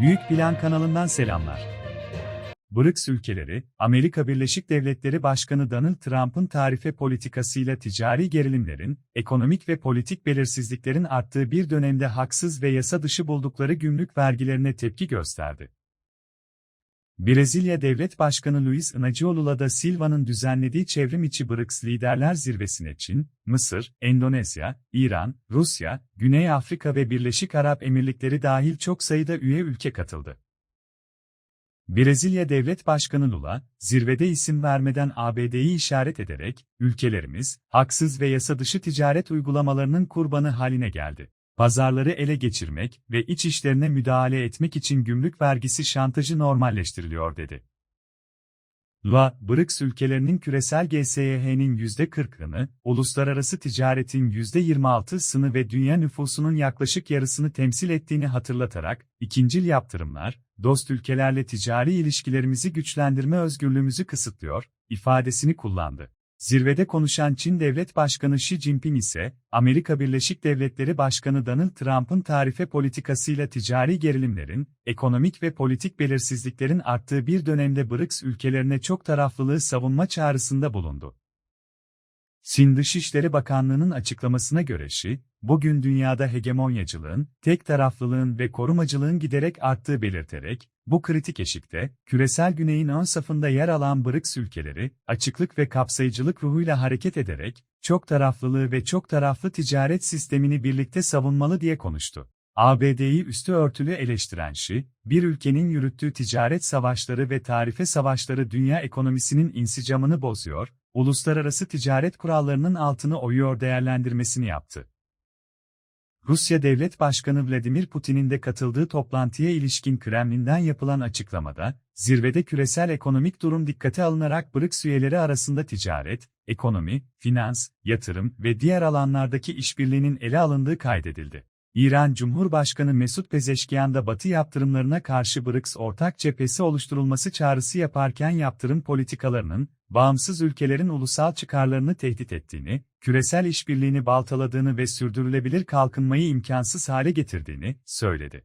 Büyük Plan kanalından selamlar. BRICS ülkeleri, Amerika Birleşik Devletleri Başkanı Donald Trump'ın tarife politikasıyla ticari gerilimlerin, ekonomik ve politik belirsizliklerin arttığı bir dönemde haksız ve yasa dışı buldukları gümrük vergilerine tepki gösterdi. Brezilya Devlet Başkanı Luiz Inacio Lula da Silva'nın düzenlediği çevrim içi BRICS Liderler Zirvesi'ne Çin, Mısır, Endonezya, İran, Rusya, Güney Afrika ve Birleşik Arap Emirlikleri dahil çok sayıda üye ülke katıldı. Brezilya Devlet Başkanı Lula, zirvede isim vermeden ABD'yi işaret ederek, ülkelerimiz, haksız ve yasa dışı ticaret uygulamalarının kurbanı haline geldi. Pazarları ele geçirmek ve iç işlerine müdahale etmek için gümrük vergisi şantajı normalleştiriliyor dedi. Lula, BRICS ülkelerinin küresel GSYH'nin %40'ını, uluslararası ticaretin %26'sını ve dünya nüfusunun yaklaşık yarısını temsil ettiğini hatırlatarak, ikincil yaptırımlar, dost ülkelerle ticari ilişkilerimizi güçlendirme özgürlüğümüzü kısıtlıyor, ifadesini kullandı. Zirvede konuşan Çin Devlet Başkanı Xi Jinping ise, Amerika Birleşik Devletleri Başkanı Donald Trump'ın tarife politikasıyla ticari gerilimlerin, ekonomik ve politik belirsizliklerin arttığı bir dönemde BRICS ülkelerine çok taraflılığı savunma çağrısında bulundu. Çin Dışişleri Bakanlığı'nın açıklamasına göre Xi, bugün dünyada hegemonyacılığın, tek taraflılığın ve korumacılığın giderek arttığı belirterek, bu kritik eşikte, küresel güneyin ön safında yer alan BRICS ülkeleri, açıklık ve kapsayıcılık ruhuyla hareket ederek, çok taraflılığı ve çok taraflı ticaret sistemini birlikte savunmalı diye konuştu. ABD'yi üstü örtülü eleştiren Xi, bir ülkenin yürüttüğü ticaret savaşları ve tarife savaşları dünya ekonomisinin insicamını bozuyor, uluslararası ticaret kurallarının altını oyuyor değerlendirmesini yaptı. Rusya Devlet Başkanı Vladimir Putin'in de katıldığı toplantıya ilişkin Kremlin'den yapılan açıklamada, zirvede küresel ekonomik durum dikkate alınarak BRICS üyeleri arasında ticaret, ekonomi, finans, yatırım ve diğer alanlardaki işbirliğinin ele alındığı kaydedildi. İran Cumhurbaşkanı Mesut Pezeşkiyan da Batı yaptırımlarına karşı BRICS ortak cephesi oluşturulması çağrısı yaparken yaptırım politikalarının, bağımsız ülkelerin ulusal çıkarlarını tehdit ettiğini, küresel işbirliğini baltaladığını ve sürdürülebilir kalkınmayı imkansız hale getirdiğini söyledi.